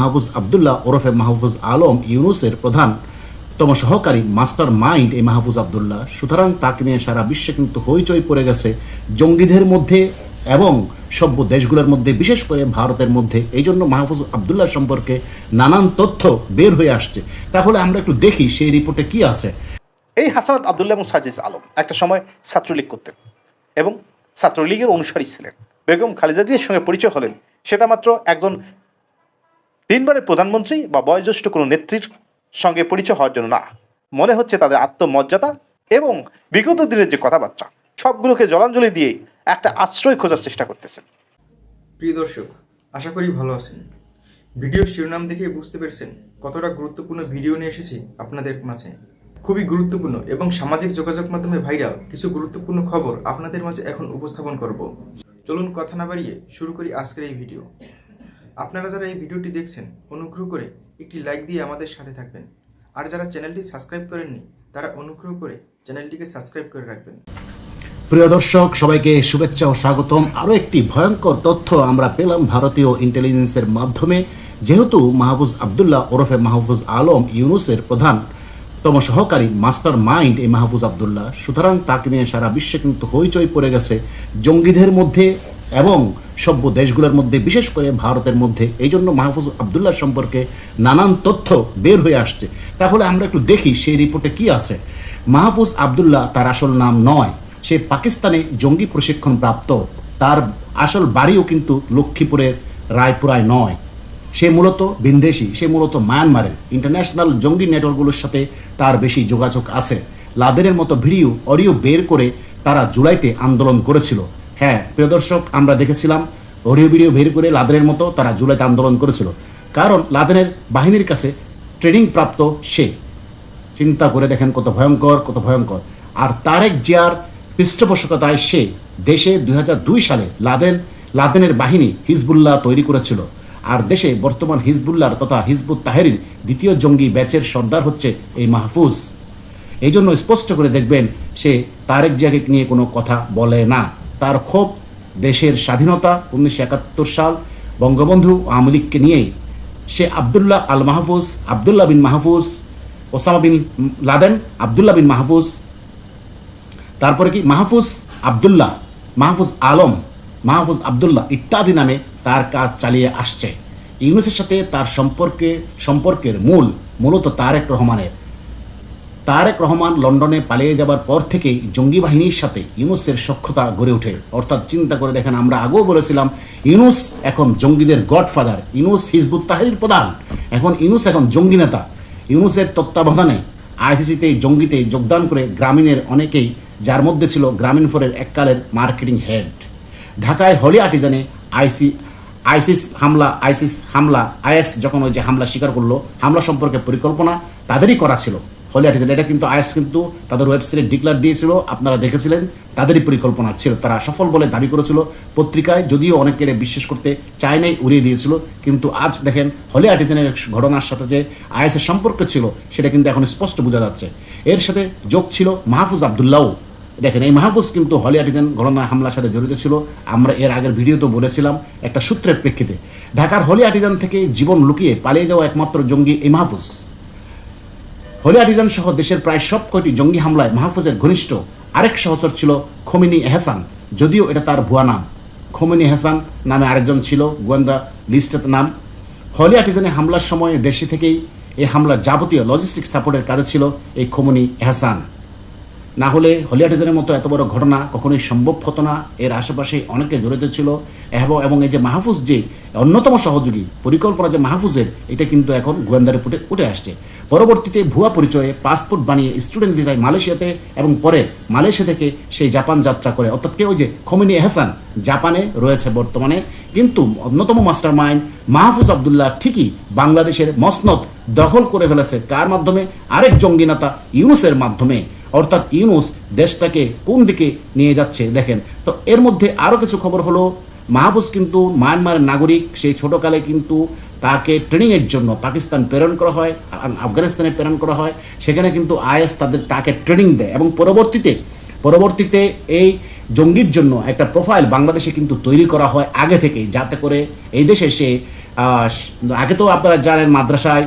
মাহফুজ আবদুল্লাহ ওরফে মাহফুজ আলম ইউনুসের প্রধানতম সহকারী মাস্টার মাইন্ড এই মাহফুজ আবদুল্লাহ। সুতরাং তাকে নিয়ে সারা বিশ্বে কিন্তু হইচই পড়ে গেছে জঙ্গিদের মধ্যে এবং সভ্য দেশগুলোর মধ্যে, বিশেষ করে ভারতের মধ্যে। এই জন্য মাহফুজ আবদুল্লাহ সম্পর্কে নানান তথ্য বের হয়ে আসছে। তাহলে আমরা একটু দেখি সেই রিপোর্টে কি আছে। এই হাসানাত আবদুল্লাহ এবং সার্জিস আলম একটা সময় ছাত্রলীগ করতেন এবং ছাত্রলীগের অনুসারী ছিলেন। বেগম খালেদা জিয়ার সঙ্গে পরিচয় হলেন। সেটা মাত্র একজন তিনবারের প্রধানমন্ত্রী বা বয়োজ্যেষ্ঠ কোনো নেত্রীর সঙ্গে পরিচয় হওয়ার জন্য না। মনে হচ্ছে তাদের আত্মমর্যাদা এবং বিগত দিনের যে কথাবার্তা, সবগুলোকে জলাঞ্জলি দিয়ে একটা আশ্রয় খোঁজার চেষ্টা করতেছেন। প্রিয় দর্শক, আশা করি ভালো আছেন। ভিডিও শিরোনাম দেখে বুঝতে পেরেছেন কতটা গুরুত্বপূর্ণ ভিডিও নিয়ে এসেছি আপনাদের মাঝে। খুবই গুরুত্বপূর্ণ এবং সামাজিক যোগাযোগ মাধ্যমে ভাইরাল কিছু গুরুত্বপূর্ণ খবর আপনাদের মাঝে এখন উপস্থাপন করব। চলুন কথা না বাড়িয়ে শুরু করি আজকের এই ভিডিও। আপনারা যারা এই ভিডিওটি দেখছেন, অনুগ্রহ করে একটি লাইক দিয়ে আমাদের সাথে থাকবেন। আর যারা চ্যানেলটি সাবস্ক্রাইব করেননি, তারা অনুগ্রহ করে চ্যানেলটিকে সাবস্ক্রাইব করে রাখবেন। প্রিয় দর্শক, সবাইকে শুভেচ্ছা ও স্বাগতম। আরও একটি ভয়ঙ্কর তথ্য আমরা পেলাম ভারতীয় ইন্টেলিজেন্সের মাধ্যমে। যেহেতু মাহফুজ আবদুল্লাহ ওরফে মাহফুজ আলম ইউনুসের প্রধানতম সহকারী মাস্টার মাইন্ড এই মাহফুজ আবদুল্লাহ। সুতরাং তাকে নিয়ে সারা বিশ্বে কিন্তু হইচই পড়ে গেছে জঙ্গিদের মধ্যে। এবং সভ্য দেশগুলোর মধ্যে, বিশেষ করে ভারতের মধ্যে এই জন্য মাহফুজ আবদুল্লাহ সম্পর্কে নানান তথ্য বের হয়ে আসছে। তাহলে আমরা একটু দেখি সেই রিপোর্টে কি আছে। মাহফুজ আবদুল্লাহ তার আসল নাম নয়, সে পাকিস্তানে জঙ্গি প্রশিক্ষণ প্রাপ্ত তার আসল বাড়িও কিন্তু লক্ষ্মীপুরের রায়পুরায় নয়। সে মূলত বিন্দেশি সে মূলত মায়ানমারের। ইন্টারন্যাশনাল জঙ্গি নেটওয়ার্কগুলোর সাথে তার বেশি যোগাযোগ আছে। লাদেনের মতো ভিডিও, অডিও বের করে তারা জুলাইতে আন্দোলন করেছিল। হ্যাঁ প্রিয় দর্শক, আমরা দেখেছিলাম অডিও ভিডিও বের করে লাদেনের মতো তারা জুলাইতে আন্দোলন করেছিল। কারণ লাদেনের বাহিনীর কাছে ট্রেনিং প্রাপ্ত সে। চিন্তা করে দেখেন কত ভয়ঙ্কর কত ভয়ঙ্কর। আর তারেক জিয়ার পৃষ্ঠপোষকতায় সে দেশে দু হাজার দুই সালে লাদেন, লাদেনের বাহিনী হিজবুল্লাহ তৈরি করেছিল। আর দেশে বর্তমান হিজবুল্লাহর তথা হিজবুত তাহেরির দ্বিতীয় জঙ্গি ব্যাচের সর্দার হচ্ছে এই মাহফুজ। এই জন্য স্পষ্ট করে দেখবেন সে তারেক জিয়াকে নিয়ে কোনো কথা বলে না। তার ক্ষোভ দেশের স্বাধীনতা উনিশশো একাত্তর সাল বঙ্গবন্ধু আওয়ামী লীগকে নিয়েই। সে Abdullah Al Mahfuz, Abdullah bin Mahfuz, Osama bin Laden, Abdullah bin Mahfuz. তারপরে কি? মাহফুজ আবদুল্লাহ, মাহফুজ আলম, মাহফুজ আবদুল্লাহ ইত্যাদি নামে তার কাজ চালিয়ে আসছে। ইউনুসের সাথে তার সম্পর্কে, সম্পর্কের মূল, মূলত তারেক রহমানের তারেক রহমান লন্ডনে পালিয়ে যাবার পর থেকেই জঙ্গি বাহিনীর সাথে ইউনুসের সক্ষতা গড়ে ওঠে। অর্থাৎ চিন্তা করে দেখেন, আমরা আগেও বলেছিলাম, ইউনুস এখন জঙ্গিদের গডফাদার, ইউনুস হিজবুত তাহারির প্রধান। এখন ইউনুস এখন জঙ্গি নেতা। ইউনুসের তত্ত্বাবধানে আইসিসিতে জঙ্গিতে যোগদান করে গ্রামীণের অনেকেই, যার মধ্যে ছিল গ্রামীণ ফোরের এককালের মার্কেটিং হেড। ঢাকায় হলি আর্টিজানে আইসি, আইসিস হামলা আইসিস হামলা, আইএস যখন ওই যে হামলা স্বীকার করল, হামলা সম্পর্কে পরিকল্পনা তাদেরই করা ছিল। হলি আর্টিজান এটা কিন্তু আইএস কিন্তু তাদের ওয়েবসাইটে ডিক্লার দিয়েছিল, আপনারা দেখেছিলেন, তাদেরই পরিকল্পনা ছিল। তারা সফল বলে দাবি করেছিল পত্রিকায়, যদিও অনেকে এটা বিশ্বাস করতে চায় নাই, উড়িয়ে দিয়েছিল, কিন্তু আজ দেখেন হলি আর্টিজানের ঘটনার সাথে যে আইএসের সম্পর্ক ছিল, সেটা কিন্তু এখন স্পষ্ট বোঝা যাচ্ছে। এর সাথে যোগ ছিল মাহফুজ আবদুল্লাহ। দেখেন, এই মাহফুজ কিন্তু হলি আর্টিজান ঘটনা হামলার সাথে জড়িত ছিল, আমরা এর আগের ভিডিওতে বলেছিলাম একটা সূত্রের প্রেক্ষিতে। ঢাকার হলি আর্টিজান থেকে জীবন লুকিয়ে পালিয়ে যাওয়া একমাত্র জঙ্গি এই মাহফুজ। হলি আর্টিজান সহ দেশের প্রায় সব কয়টি জঙ্গি হামলায় মাহফুজের ঘনিষ্ঠ আরেক সহচর ছিল খমিনি এহসান, যদিও এটা তার ভুয়া নাম। খমিনি এহসান নামে আরেকজন ছিল, গোয়েন্দা লিস্টের নাম। হলি আটিজানে হামলার সময় দেশে থেকেই এই হামলার যাবতীয় লজিস্টিক সাপোর্টের কাজে ছিল এই খমনি এহসান। না হলে হলিয়াটিজের মতো এত বড় ঘটনা কখনোই সম্ভব হতো না। এর আশেপাশে অনেকে জড়িত ছিল। এবং এবং এই যে মাহফুজ যে অন্যতম সহযোগী, পরিকল্পনা যে মাহফুজের, এটা কিন্তু এখন গোয়েন্দা রিপোর্টে উঠে আসছে। পরবর্তীতে ভুয়া পরিচয়ে পাসপোর্ট বানিয়ে স্টুডেন্ট ভিসায় মালয়েশিয়াতে এবং পরে মালয়েশিয়া থেকে সেই জাপান যাত্রা করে। অর্থাৎ কেউ যে খমিনি এহসান জাপানে রয়েছে বর্তমানে। কিন্তু অন্যতম মাস্টার মাইন্ড মাহফুজ আবদুল্লাহ ঠিকই বাংলাদেশের মসনদ দখল করে ফেলেছে। কার মাধ্যমে? আরেক জঙ্গি নেতা ইউনুসের মাধ্যমে। অর্থাৎ ইউনুস দেশটাকে কোন দিকে নিয়ে যাচ্ছে দেখেন। তো এর মধ্যে আরও কিছু খবর হলো, মাহফুজ কিন্তু মায়ানমারের নাগরিক, সেই ছোটোকালে কিন্তু তাকে ট্রেনিংয়ের জন্য পাকিস্তান প্রেরণ করা হয় আফগানিস্তানে প্রেরণ করা হয়, সেখানে কিন্তু আইএস তাদের তাকে ট্রেনিং দেয় এবং পরবর্তীতে পরবর্তীতে এই জঙ্গির জন্য একটা প্রোফাইল বাংলাদেশে কিন্তু তৈরি করা হয় আগে থেকেই, যাতে করে এই দেশে সে আগে তো আপনারা জানেন মাদ্রাসায়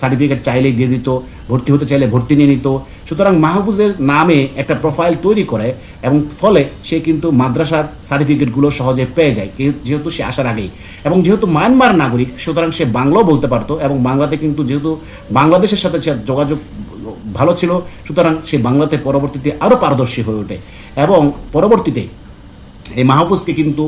সার্টিফিকেট চাইলে দিয়ে দিত, ভর্তি হতে চাইলে ভর্তি নিয়ে নিত। সুতরাং মাহফুজের নামে একটা প্রোফাইল তৈরি করে এবং ফলে সে কিন্তু মাদ্রাসার সার্টিফিকেটগুলো সহজে পেয়ে যায় যেহেতু সে আসার আগেই। এবং যেহেতু মায়ানমার নাগরিক, সুতরাং সে বাংলাও বলতে পারতো এবং বাংলাতে কিন্তু যেহেতু বাংলাদেশের সাথে যোগাযোগ ভালো ছিল, সুতরাং সে বাংলাতে পরবর্তীতে আরও পারদর্শী হয়ে ওঠে। এবং পরবর্তীতে এই মাহফুজকে কিন্তু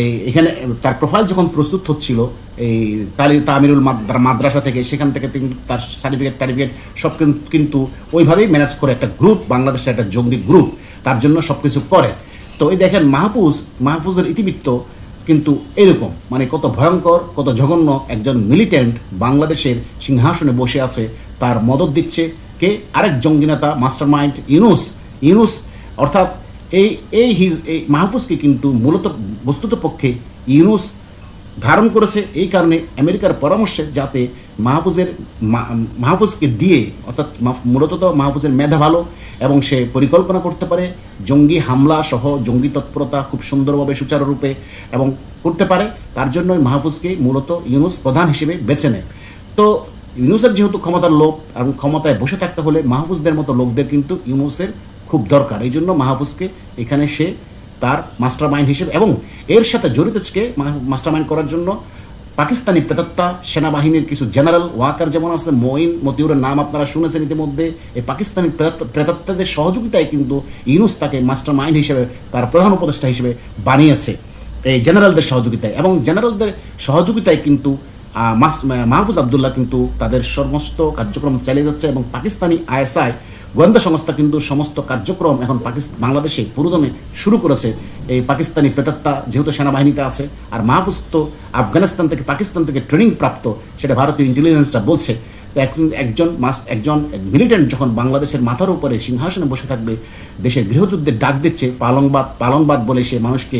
এই, এখানে, তার প্রোফাইল যখন প্রস্তুত হচ্ছিল, এই তালি, তামিরুল মাদ্রাসা থেকে, সেখান থেকে তিনি তার সার্টিফিকেট টার্টিফিকেট সব কিন্তু ওইভাবেই ম্যানেজ করে একটা গ্রুপ বাংলাদেশের একটা জঙ্গি গ্রুপ তার জন্য সব কিছু করে। তো এই দেখেন, মাহফুজ, মাহফুজের ইতিবৃত্ত কিন্তু এরকম মানে কত ভয়ঙ্কর, কত জঘন্য একজন মিলিটেন্ট বাংলাদেশের সিংহাসনে বসে আছে, তার মদত দিচ্ছে কে? আরেক জঙ্গি নেতা মাস্টার মাইন্ড ইউনুস। ইউনুস, অর্থাৎ এই এই হিজ, এই মাহফুজকে কিন্তু মূলত বস্তুত পক্ষে ইউনুস ধারণ করেছে এই কারণে আমেরিকার পরামর্শে যাতে মাহফুজের মাহফুজকে দিয়ে, অর্থাৎ মূলত তো মাহফুজের মেধা ভালো এবং সে পরিকল্পনা করতে পারে, জঙ্গি হামলা সহ জঙ্গি তৎপরতা খুব সুন্দরভাবে সুচারুরূপে এবং করতে পারে, তার জন্যই মাহফুজকে মূলত ইউনুস প্রধান হিসেবে বেছে নেয়। তো ইউনুসের যেহেতু ক্ষমতার লোক এবং ক্ষমতায় বসে থাকতে হলে মাহফুজদের মতো লোকদের কিন্তু ইউনুসের খুব দরকার। এই জন্য মাহফুজকে এখানে সে তার মাস্টার মাইন্ড হিসেবে এবং এর সাথে জড়িত মাস্টার মাইন্ড করার জন্য পাকিস্তানি প্রেতাত্মা, সেনাবাহিনীর কিছু জেনারেল ওয়াকার যেমন আছে, মঈন মতিউরের নাম আপনারা শুনেছেন ইতিমধ্যে। এই পাকিস্তানি প্রেতাত্ম- প্রেতাত্মাদের সহযোগিতায় কিন্তু ইউনুস তাকে মাস্টার মাইন্ড হিসেবে তার প্রধান উপদেষ্টা হিসেবে বানিয়েছে এই জেনারেলদের সহযোগিতায়। এবং জেনারেলদের সহযোগিতায় কিন্তু মাহফুজ আবদুল্লাহ কিন্তু তাদের সমস্ত কার্যক্রম চালিয়ে যাচ্ছে এবং পাকিস্তানি আইএসআই গোয়েন্দা সংস্থা কিন্তু সমস্ত কার্যক্রম এখন পাকিস্তান বাংলাদেশে পুরোদমে শুরু করেছে। এই পাকিস্তানি প্রেতাত্মা যেহেতু সেনাবাহিনীতে আছে, আর মাহফুজ তো আফগানিস্তান থেকে পাকিস্তান থেকে ট্রেনিং প্রাপ্ত, সেটা ভারতীয় ইন্টেলিজেন্সরা বলছে। একজন মাস, একজন মিলিটেন্ট যখন বাংলাদেশের মাথার উপরে সিংহাসনে বসে থাকবে, দেশের গৃহযুদ্ধের ডাক দিচ্ছে, পালংবাদ পালংবাদ বলে সে মানুষকে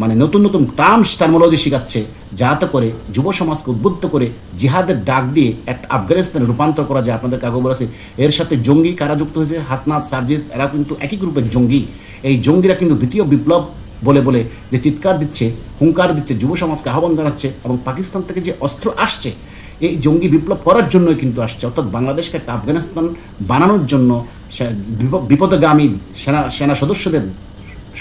মানে নতুন নতুন টার্মস টার্মোলজি শেখাচ্ছে, যাতে করে যুব সমাজকে উদ্বুদ্ধ করে জিহাদের ডাক দিয়ে একটা আফগানিস্তানে রূপান্তর করা যায়। আপনাদের কাগজ বলেছে, এর সাথে জঙ্গি কারা যুক্ত হয়েছে? হাসনাত, সার্জিস এরা কিন্তু একই গ্রুপের জঙ্গি। এই জঙ্গিরা কিন্তু দ্বিতীয় বিপ্লব বলে বলে যে চিৎকার দিচ্ছে, হুঙ্কার দিচ্ছে, যুব সমাজকে আহ্বান জানাচ্ছে এবং পাকিস্তান থেকে যে অস্ত্র আসছে, এই জঙ্গি বিপ্লব করার জন্যই কিন্তু আসছে। অর্থাৎ বাংলাদেশকে একটা আফগানিস্তান বানানোর জন্য বিপদগামী সেনা সেনা সদস্যদের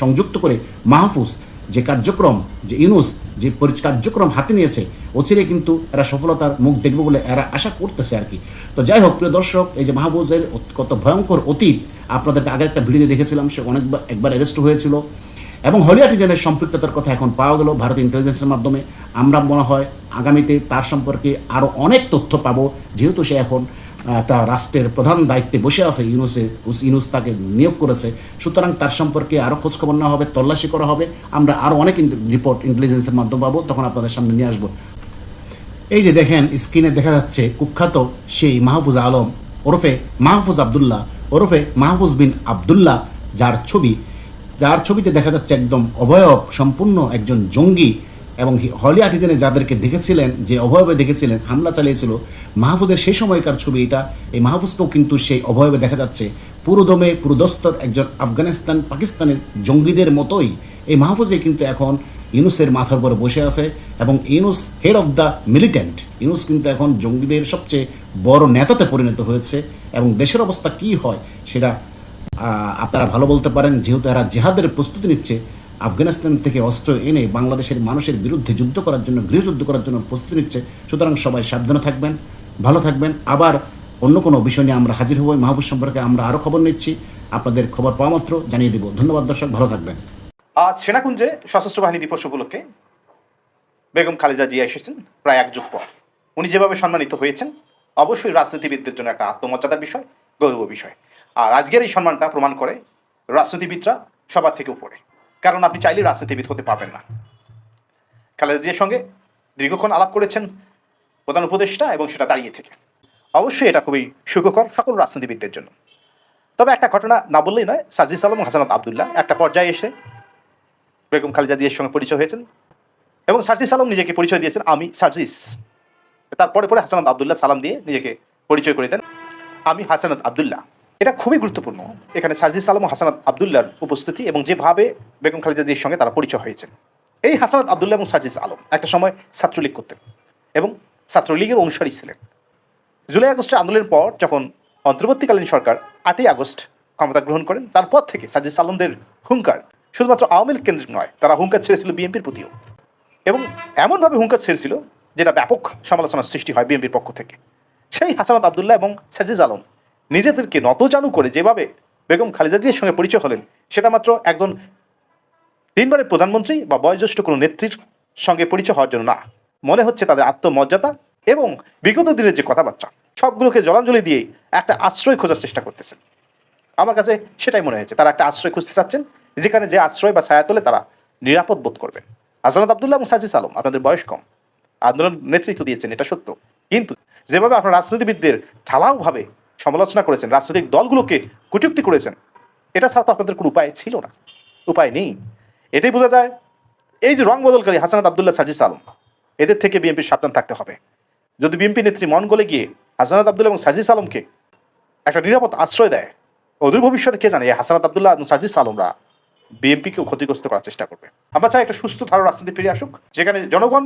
সংযুক্ত করে মাহফুজ যে কার্যক্রম, যে ইউনুস যে কার্যক্রম হাতে নিয়েছে, অচিরে কিন্তু এরা সফলতার মুখ দেখবে বলে এরা আশা করতেছে আর কি। তো যাই হোক, প্রিয় দর্শক, এই যে মাহফুজের অত- কত ভয়ঙ্কর অতীত, আপনাদেরকে আগের একটা ভিডিও দেখেছিলাম, সে অনেকবার একবার অ্যারেস্ট হয়েছিল। এবং হলিয়াটিজেনের সম্পৃক্ততার কথা এখন পাওয়া গেল ভারতীয় ইন্টেলিজেন্সের মাধ্যমে। আমরা মনে হয় আগামীতে তার সম্পর্কে আরও অনেক তথ্য পাবো, যেহেতু সে এখন একটা রাষ্ট্রের প্রধান দায়িত্বে বসে আছে ইউনুসে, ইউনুস তাকে নিয়োগ করেছে। সুতরাং তার সম্পর্কে আরও খোঁজখবর নেওয়া হবে, তল্লাশি করা হবে। আমরা আরও অনেক রিপোর্ট ইন্টেলিজেন্সের মাধ্যমে পাবো, তখন আপনাদের সামনে নিয়ে আসব। এই যে দেখেন স্ক্রিনে দেখা যাচ্ছে কুখ্যাত সেই মাহফুজ আলম, ওরফে মাহফুজ আবদুল্লাহ, ওরফে মাহফুজ বিন আবদুল্লাহ, যার ছবি। যার ছবিতে দেখা যাচ্ছে একদম অবয়ব, সম্পূর্ণ একজন জঙ্গি এবং হলি আর্টিজেনে যাদেরকে দেখেছিলেন, যে অবয়বে দেখেছিলেন, হামলা চালিয়েছিল, মাহফুজের সেই সময়কার ছবি এটা, এই মাহফুজকেও কিন্তু সেই অবয়বে দেখা যাচ্ছে। পুরোদমে পুরোদস্তর একজন আফগানিস্তান, পাকিস্তানের জঙ্গিদের মতোই এই মাহফুজে কিন্তু এখন ইউনুসের মাথার উপরে বসে আছে এবং Yunus head of the militant Yunus কিন্তু এখন জঙ্গিদের সবচেয়ে বড় নেতাতে পরিণত হয়েছে এবং দেশের অবস্থা কি হয় সেটা আপনারা ভালো বলতে পারেন, যেহেতু এরা জেহাদের প্রস্তুতি নিচ্ছে আফগানিস্তান থেকে অস্ত্র এনে বাংলাদেশের মানুষের বিরুদ্ধে যুদ্ধ করার জন্য, গৃহযুদ্ধ করার জন্য প্রস্তুতি নিচ্ছে। সুতরাং সবাই সাবধানে থাকবেন, ভালো থাকবেন। আবার অন্য কোনো বিষয় নিয়ে আমরা হাজির হব মাহবুব সম্পর্কে আমরা আরও খবর নিচ্ছি। আপনাদের খবর পাওয়া মাত্র জানিয়ে দেব। ধন্যবাদ দর্শক, ভালো থাকবেন। আজ সেনাকুঞ্জে সশস্ত্র বাহিনী দিবস উপলক্ষে বেগম খালেদা জিয়া এসেছেন প্রায় এক যুগ পর। উনি যেভাবে সম্মানিত হয়েছেন, অবশ্যই রাজনীতিবিদদের জন্য একটা আত্মমর্যাদার বিষয় গৌরব বিষয়। আর আজকের এই সম্মানটা প্রমাণ করে রাজনীতিবিদরা সবার থেকে উপরে। কারণ আপনি চাইলে রাজনীতিবিদ হতে পারবেন না। খালেদা জিয়ার সঙ্গে দীর্ঘক্ষণ আলাপ করেছেন প্রধান উপদেষ্টা এবং সেটা দাঁড়িয়ে থেকে। অবশ্যই এটা খুবই সুখকর সকল রাজনীতিবিদদের জন্য। তবে একটা ঘটনা না বললেই নয়, সাজিস আলম, হাসানাত আবদুল্লাহ একটা পর্যায়ে এসে বেগম খালেদা জিয়ার সঙ্গে পরিচয় হয়েছেন এবং সার্জিস আলম নিজেকে পরিচয় দিয়েছেন আমি সার্জিস তারপরে পরে হাসানাত আবদুল্লাহ সালাম দিয়ে নিজেকে পরিচয় করে দেন আমি হাসানাত আবদুল্লাহ। এটা খুবই গুরুত্বপূর্ণ। এখানে সার্জিস আলম ও হাসানাত আবদুল্লাহর উপস্থিতি এবং যেভাবে বেগম খালেদা জিয়ার সঙ্গে তারা পরিচয় হয়েছেন। এই হাসানাত আবদুল্লাহ এবং সার্জিস আলম একটা সময় ছাত্রলীগ করতেন এবং ছাত্রলীগের অনুসারী ছিলেন। জুলাই আগস্টের আন্দোলনের পর যখন অন্তর্বর্তীকালীন সরকার আটই আগস্ট ক্ষমতা গ্রহণ করেন, তারপর থেকে সাজিদ সালমদের হুঙ্কার শুধুমাত্র আওয়ামী লীগ কেন্দ্রিক নয়, তারা হুঙ্কার ছেড়েছিল বিএনপির প্রতিও। এবং এমনভাবে হুঙ্কার ছেড়েছিল যেটা ব্যাপক সমালোচনার সৃষ্টি হয় বিএনপির পক্ষ থেকে। সেই হাসানাত আবদুল্লাহ এবং সাজিজ আলম নিজেদেরকে নতজানু করে যেভাবে বেগম খালেদা জিয়ার সঙ্গে পরিচয় হলেন, সেটা মাত্র একজন তিনবারের প্রধানমন্ত্রী বা বয়োজ্যেষ্ঠ কোনো নেত্রীর সঙ্গে পরিচয় হওয়ার জন্য না। মনে হচ্ছে তাদের আত্মমর্যাদা এবং বিগত দিনের যে কথাবার্তা, সবগুলোকে জলাঞ্জলি দিয়ে একটা আশ্রয় খোঁজার চেষ্টা করতেছেন। আমার কাছে সেটাই মনে হয়েছে, তারা একটা আশ্রয় খুঁজতে চাচ্ছেন, যেখানে যে আশ্রয় বা ছায়া তোলে তারা নিরাপদ বোধ করবেন হাসানাত আবদুল্লাহ এবং আলম, আপনাদের বয়স কম, আন্দোলন নেতৃত্ব দিয়েছেন, এটা সত্য। কিন্তু যেভাবে আপনার রাজনীতিবিদদের ঢালাওভাবে সমালোচনা করেছেন, রাজনৈতিক দলগুলোকে কটূক্তি করেছেন। এটা ছাড়া তো আপনাদের কোনো উপায় ছিল না। উপায় নেই। এটাই বোঝা যায়, এই যে রং বদলকারী হাসানাত আবদুল্লাহ সাজিস আলম, এদের থেকে বিএনপির সাবধান থাকতে হবে। যদি বিএনপি নেত্রী মন গলে গিয়ে হাসানাত আবদুল্লাহ এবং সাজিস আলমকে একটা নিরাপদ আশ্রয় দেয়, অদূর ভবিষ্যতে কে জানে এই হাসানাত আবদুল্লাহ এবং সাজিস আলমরা বিএনপিকেও ক্ষতিগ্রস্ত করার চেষ্টা করবে। আমরা চাই একটা সুস্থ ধারা রাজনীতি ফিরে আসুক, যেখানে জনগণ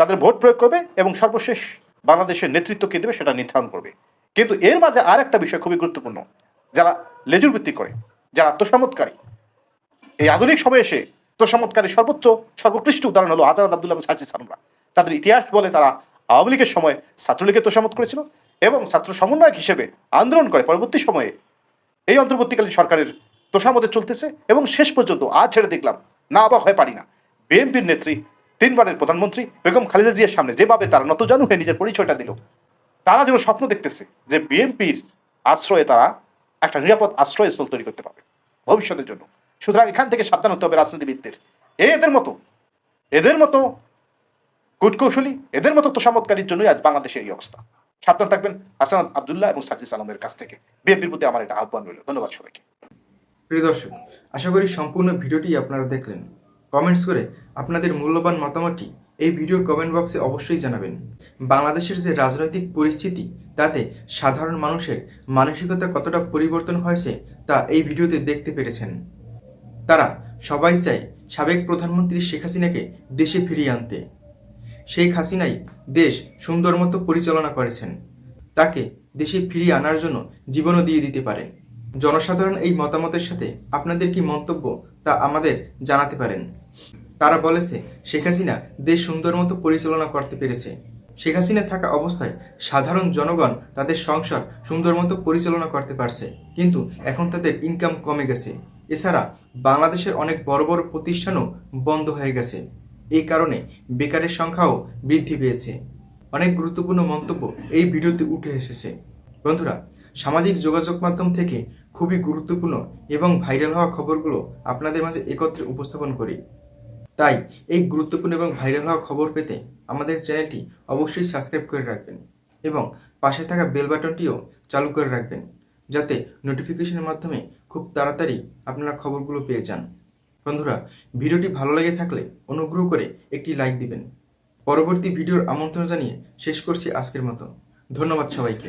তাদের ভোট প্রয়োগ করবে এবং সর্বশেষ বাংলাদেশের নেতৃত্ব কে দেবে সেটা নির্ধারণ করবে। কিন্তু এর মাঝে আর একটা বিষয় খুবই গুরুত্বপূর্ণ, যারা লেজুর ভিত্তি করে, যারা আত্মসমৎকারী এই আধুনিক সময়ে এসে তোষামতকারী সর্বোচ্চ, সর্বোৎকৃষ্ট উদাহরণ হলো হাজারত আবদুল্লাহ সার্জি সালমরা তাদের ইতিহাস বলে তারা আওয়ামী লীগের সময় ছাত্রলীগের তোষামত করেছিল এবং ছাত্র সমন্বয়ক হিসেবে আন্দোলন করে পরবর্তী সময়ে এই অন্তর্বর্তীকালীন সরকারের তোষামতে চলতেছে এবং শেষ পর্যন্ত আজ ছেড়ে দেখলাম, না অবাক হয়ে পারি না। বিএনপির নেত্রী, তিনবারের প্রধানমন্ত্রী বেগম খালেদা জিয়ার সামনে যেভাবে তারা নতজানু হয়ে নিজের পরিচয়টা দিল তারা যেন স্বপ্ন দেখতেছে যে বিএনপির আশ্রয়ে তারা একটা নিরাপদ আশ্রয়স্থল তৈরি করতে পারবে ভবিষ্যতের জন্য। সুতরাং এখান থেকে সাবধান হতে হবে রাজনীতিবিদদের। এদের মতো এদের মতো কূটকৌশলী, এদের মতো তোষামতকারীর জন্যই আজ বাংলাদেশের এই অবস্থা। সাবধান থাকবেন হাসান আবদুল্লাহ এবং সাজিস আলমের কাছ থেকে। বিএনপির প্রতি আমার এটা আহ্বান রইল। ধন্যবাদ সবাইকে। প্রিয় দর্শক, আশা করি সম্পূর্ণ ভিডিওটি আপনারা দেখলেন। কমেন্টস করে আপনাদের মূল্যবান মতামতটি এই ভিডিওর কমেন্ট বক্সে অবশ্যই জানাবেন। বাংলাদেশের যে রাজনৈতিক পরিস্থিতি, তাতে সাধারণ মানুষের মানসিকতা কতটা পরিবর্তন হয়েছে, তা এই ভিডিওতে দেখতে পেরেছেন। তারা সবাই চায় সাবেক প্রধানমন্ত্রী শেখ হাসিনাকে দেশে ফিরিয়ে আনতে। শেখ হাসিনাই দেশ সুন্দর মতো পরিচালনা করেছেন। তাকে দেশে ফিরিয়ে আনার জন্য জীবনও দিয়ে দিতে পারে। জনসাধারণ এই মতামতের সাথে আপনাদের কি মন্তব্য, তা আমাদের জানাতে পারেন। তারা বলেছে, শেখ হাসিনা দেশ সুন্দর মতো পরিচালনা করতে পেরেছে। শেখ হাসিনা থাকা অবস্থায় সাধারণ জনগণ তাদের সংসার সুন্দর মতো পরিচালনা করতে পারছে, কিন্তু এখন তাদের ইনকাম কমে গেছে। এছাড়া বাংলাদেশের অনেক বড় বড় প্রতিষ্ঠানও বন্ধ হয়ে গেছে। এই কারণে বেকারের সংখ্যাও বৃদ্ধি পেয়েছে। অনেক গুরুত্বপূর্ণ মন্তব্য এই ভিডিওতে উঠে এসেছে। বন্ধুরা, সামাজিক যোগাযোগ মাধ্যম থেকে খুবই গুরুত্বপূর্ণ এবং ভাইরাল হওয়া খবরগুলো আপনাদের মাঝে একত্রে উপস্থাপন করি। তাই এই গুরুত্বপূর্ণ এবং ভাইরাল হওয়া খবর পেতে আমাদের চ্যানেলটি অবশ্যই সাবস্ক্রাইব করে রাখবেন এবং পাশে থাকা বেল বাটনটিও চালু করে রাখবেন যাতে নোটিফিকেশনের মাধ্যমে খুব তাড়াতাড়ি আপনারা খবরগুলো পেয়ে যান। বন্ধুরা, ভিডিওটি ভালো লেগে থাকলে অনুগ্রহ করে একটি লাইক দিবেন। পরবর্তী ভিডিওর আমন্ত্রণ জানিয়ে শেষ করছি আজকের মতো। ধন্যবাদ সবাইকে।